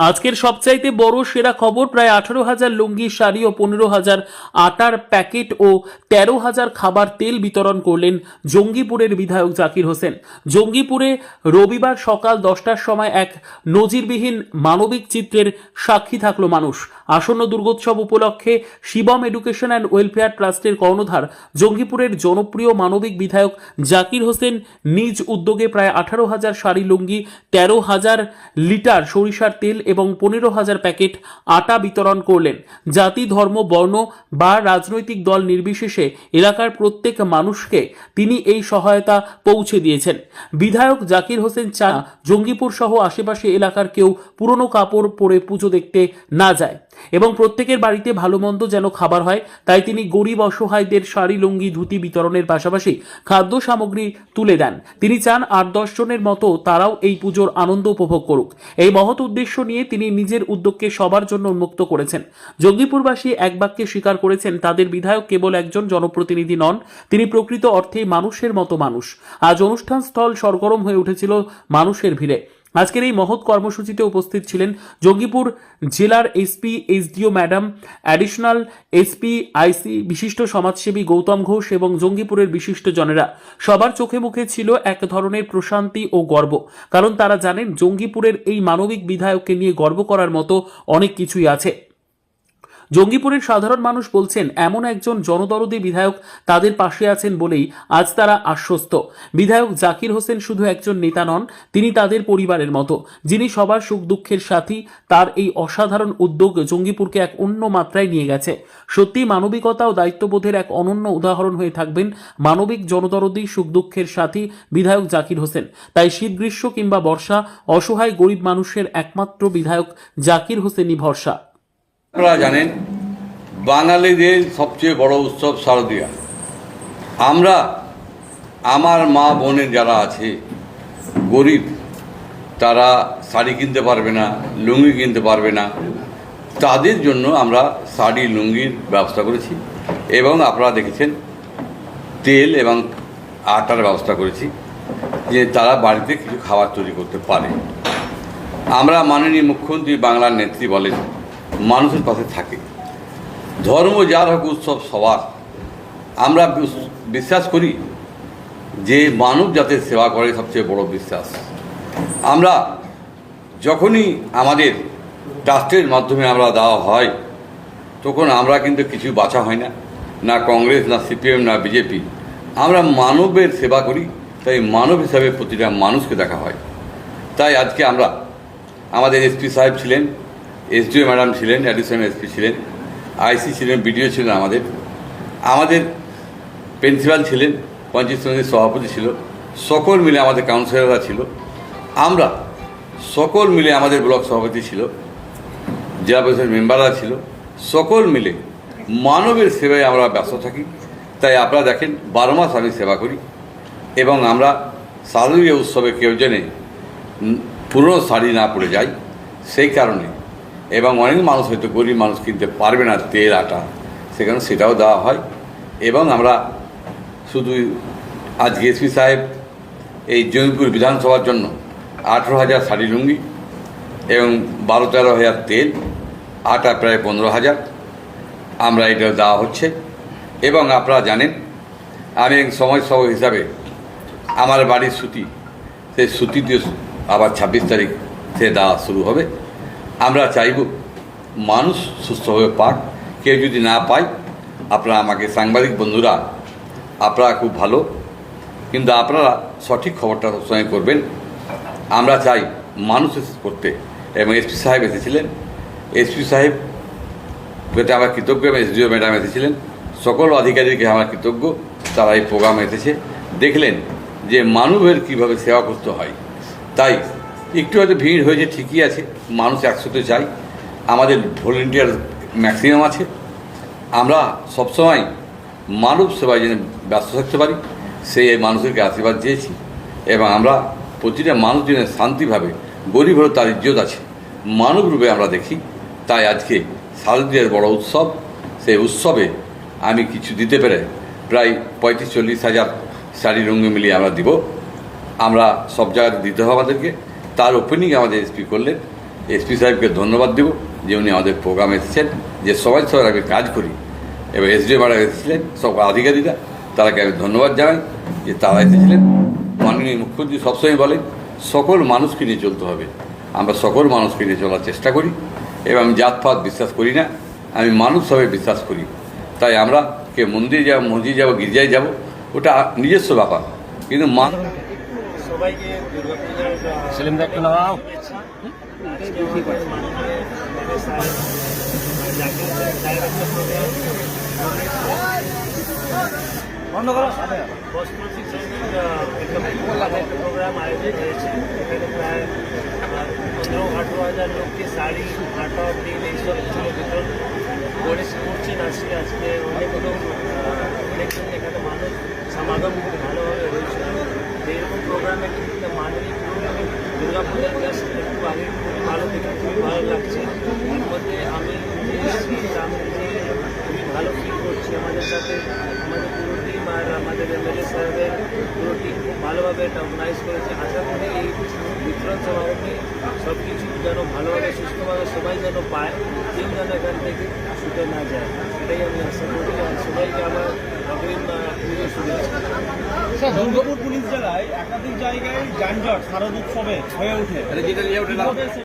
আজকের সবচাইতে বড় সেরা খবর প্রায় আঠারো হাজার লুঙ্গি, শাড়ি ও পনেরো হাজার আটার প্যাকেট ও তেরো হাজার খাবার তেল বিতরণ করলেন জঙ্গিপুরের বিধায়ক জাকির হোসেন। জঙ্গিপুরে রবিবার সকাল দশটার সময় এক নজিরবিহীন মানবিক চিত্রের সাক্ষী থাকল মানুষ। আসন্ন দুর্গোৎসব উপলক্ষে শিবম এডুকেশন অ্যান্ড ওয়েলফেয়ার ট্রাস্টের কর্ণধার জঙ্গিপুরের জনপ্রিয় মানবিক বিধায়ক জাকির হোসেন নিজ উদ্যোগে প্রায় আঠারো হাজার শাড়ি, লুঙ্গি, তেরো হাজার লিটার সরিষার তেল এবং পনেরো হাজার প্যাকেট আটা বিতরণ করলেন। জাতি, ধর্ম, বর্ণ বা রাজনৈতিক দল নির্বিশেষে এলাকার প্রত্যেক মানুষকে তিনি এই সহায়তা পৌঁছে দিয়েছেন। বিধায়ক জাকির হোসেন চা জঙ্গিপুর সহ আশেপাশে এলাকার কেউ পুরনো কাপড় পরে পুজো দেখতে না যায়। এবং প্রত্যেকের বাড়িতে ভালো মন্দ যেন খাবার হয়, তাই তিনি গরিব অসহায়দের শাড়ি, লুঙ্গি, ধুতি বিতরণের পাশাপাশি খাদ্য সামগ্রী তুলে দেন। তিনি চান আট দশ জনের মতো তারাও এই পুজোর আনন্দ উপভোগ করুক। এই মহৎ উদ্দেশ্য নিয়ে তিনি নিজের উদ্যোগকে সবার জন্য উন্মুক্ত করেছেন। জঙ্গিপুরবাসী এক বাক্যে স্বীকার করেছেন, তাদের বিধায়ক কেবল একজন জনপ্রতিনিধি নন, তিনি প্রকৃত অর্থে মানুষের মতো মানুষ। আজ অনুষ্ঠান স্থল সরগরম হয়ে উঠেছিল মানুষের ভিড়ে। আজকের এই মহৎ কর্মসূচিতে উপস্থিত ছিলেন জঙ্গিপুর জেলার SP HDO madam, additional SP, IC বিশিষ্ট সমাজসেবী গৌতম ঘোষ এবং জঙ্গিপুরের বিশিষ্ট জনেরা। সবার চোখে মুখে ছিল এক ধরনের প্রশান্তি ও গর্ব। কারণ তারা জানেন জঙ্গিপুরের এই মানবিক বিধায়ককে নিয়ে গর্ব করার মতো অনেক কিছুই আছে। জঙ্গিপুরের সাধারণ মানুষ বলছেন, এমন একজন জনদরদী বিধায়ক তাদের পাশে আছেন বলেই আজ তারা আশ্বস্ত। বিধায়ক জাকির হোসেন শুধু একজন নেতা নন, তিনি তাদের পরিবারের মতো। যিনি সবার সুখ দুঃখের সাথী, তার এই অসাধারণ উদ্যোগ জঙ্গিপুরকে এক অন্য মাত্রায় নিয়ে গেছে। সত্যি মানবিকতা ও দায়িত্ববোধের এক অনন্য উদাহরণ হয়ে থাকবেন মানবিক জনদরদী, সুখ দুঃখের সাথী বিধায়ক জাকির হোসেন। তাই শীত গ্রীষ্ম কিংবা বর্ষা, অসহায় গরিব মানুষের একমাত্র বিধায়ক জাকির হোসেনই ভরসা। আপনারা জানেন, বাঙালিদের সবচেয়ে বড় উৎসব শারদীয়া। আমরা, আমার মা বোনের যারা আছে, গরিব, তারা শাড়ি কিনতে পারবে না, লুঙ্গি কিনতে পারবে না। তাদের জন্য আমরা শাড়ি, লুঙ্গির ব্যবস্থা করেছি এবং আপনারা দেখেছেন, তেল এবং আটার ব্যবস্থা করেছি যে তারা বাড়িতে কিছু খাবার তৈরি করতে পারে। আমরা মাননীয় মুখ্যমন্ত্রী বাংলার নেত্রী বলেন মানুষের পাশে থাকে। ধর্ম, যার হোক, উৎসব সবার। আমরা বিশ্বাস করি যে মানব জাতের সেবা করে সবচেয়ে বড় বিশ্বাস। আমরা যখনই আমাদের ট্রাস্টের মাধ্যমে আমরা দেওয়া হয়, তখন আমরা কিন্তু কিছু বাঁচা হয় না। না কংগ্রেস, না সিপিএম, না বিজেপি। আমরা মানবের সেবা করি, তাই মানব হিসাবে প্রতিটা মানুষকে দেখা হয়। তাই আজকে আমরা আমাদের এসপি সাহেব ছিলেন এসডিও ম্যাডাম ছিলেন অ্যাডিশনাল এসপি ছিলেন, আইসি ছিলেন, বিডিও ছিলেন আমাদের। আমাদের প্রিন্সিপাল ছিলেন, পঞ্চায়েত সমিতির সভাপতি ছিল, সকল মিলে আমাদের কাউন্সিলররা ছিল। আমরা সকল মিলে আমাদের ব্লক সভাপতি ছিল, জেলা পরিষদের মেম্বাররা ছিল, সকল মিলে মানবের সেবায় আমরা ব্যস্ত থাকি। তাই আপনারা দেখেন, বারো মাস আমি সেবা করি এবং আমরা শারদীয় উৎসবে কেউ জেনে পুরনো শাড়ি না পরে যাই, সেই কারণে এবং অনেক মানুষ হয়তো গরিব মানুষ কিনতে পারবে না তেল, আটা। সেখানে সেটাও দেওয়া হয়। এবং আমরা শুধু আজকে এসপি সাহেব এই জমিপুর বিধানসভার জন্য আঠেরো হাজার শাড়ি লুঙ্গি এবং বারো তেরো হাজার তেল, আটা প্রায় পনেরো হাজার। আমরা এটা দেওয়া হচ্ছে। এবং আপনারা জানেন, আমি সমাজসেবক হিসাবে আমার বাড়ির সুতি, সেই সুতি দিয়ে আবার ছাব্বিশ তারিখ সে দেওয়া শুরু হবে। আমরা চাইব মানুষ সুস্থভাবে পাক, কেউ যদি না পায়, আপনারা আমাকে সাংবাদিক বন্ধুরা, আপনারা খুব ভালো, কিন্তু আপনারা সঠিক খবরটা সবসময় করবেন। আমরা চাই মানুষ করতে এবং এসপি সাহেব এসেছিলেন। এসপি সাহেব প্রতি আমার কৃতজ্ঞ, এবং এসডিও ম্যাডাম এসেছিলেন। সকল আধিকারিককে আমার কৃতজ্ঞ, তারা এই প্রোগ্রামে এসেছে। দেখলেন যে মানবের কীভাবে সেবা করতে হয়। তাই একটু হয়তো ভিড় হয়েছে, ঠিকই আছে, মানুষ একসাথে চাই আমাদের ভলেন্টিয়ার ম্যাক্সিমাম আছে। আমরা সবসময় মানব সেবায় যেন ব্যস্ত থাকতে পারি, সেই মানুষদেরকে আশীর্বাদ দিয়েছি। এবং আমরা প্রতিটা মানুষ যেন শান্তিভাবে, গরিব হলেও তার ইজ্জত আছে। মানব রূপে আমরা দেখি। তাই আজকে শারদীয়ের বড় উৎসব, সেই উৎসবে আমি কিছু দিতে পেরে প্রায় পঁয়ত্রিশ, চল্লিশ হাজার শাড়ি রঙে মিলিয়ে আমরা দিব। আমরা সব জায়গাতে দিতে হবে আমাদেরকে। তার ওপেনিং আমাদের এসপি করলেন। এসপি সাহেবকে ধন্যবাদ দেব যে উনি আমাদের প্রোগ্রামে এসেছেন, যে সবাই সবার আমি কাজ করি। এবার এসডিও ম্যাডাম এসেছিলেন সব আধিকারিকরা, তারাকে আমি ধন্যবাদ জানাই যে তারা এসেছিলেন। মাননীয় মুখ্যমন্ত্রী সবসময় বলেন, সকল মানুষকে নিয়ে চলতে হবে। আমরা সকল মানুষকে নিয়ে চলার চেষ্টা করি। এবং আমি জাতপাত বিশ্বাস করি না, আমি মানুষ সবাই বিশ্বাস করি। তাই আমরা কে মন্দিরে যাব, মসজিদ যাব, গির্জায় যাব, ওটা নিজস্ব ব্যাপার। কিন্তু মানুষ সবাইকে দুর্গাপূজার সেলিম দা একটু নাও বন্ধ করো বস্ত্র প্রোগ্রাম আয়োজিত হয়েছে। এখানে প্রায় পনেরো আঠেরো হাজার লোককে শাড়ি আটা তিল এইসব বিতরণ করে করছেন আজকে আজকে অনেকগুলো অনেকজন এখানে মানুষ সমাগম খুব ভালোভাবে হয়েছিল তো এরকম প্রোগ্রামে কিন্তু মাননীয় দুর্গা পূজার ক্লাস একটু আগে খুবই ভালো দেখে খুবই ভালো লাগছে এর মধ্যে আমি যে এসেছি আমি যে খুবই ভালো ফিল করছি আমাদের সাথে আমাদের পুরো টিম আর আমাদের এমএলএ সাহেবের পুরো টিম খুব ভালোভাবে এটা অর্গানাইজ করেছে। আশা করি এই বিতরণ সমাগমে সব কিছু যেন ভালোভাবে সুস্থভাবে সবাই যেন পায় কেউ যেন এখান থেকে ছুটে না যায়। এটাই আমি আশা করি আর সবাইকে আমার অগ্রিম পুজো শুভেচ্ছা। দুর্গাপুর পুলিশ জেলায় একাধিক জায়গায় যানজট শারদ উৎসবে হয়ে ওঠে।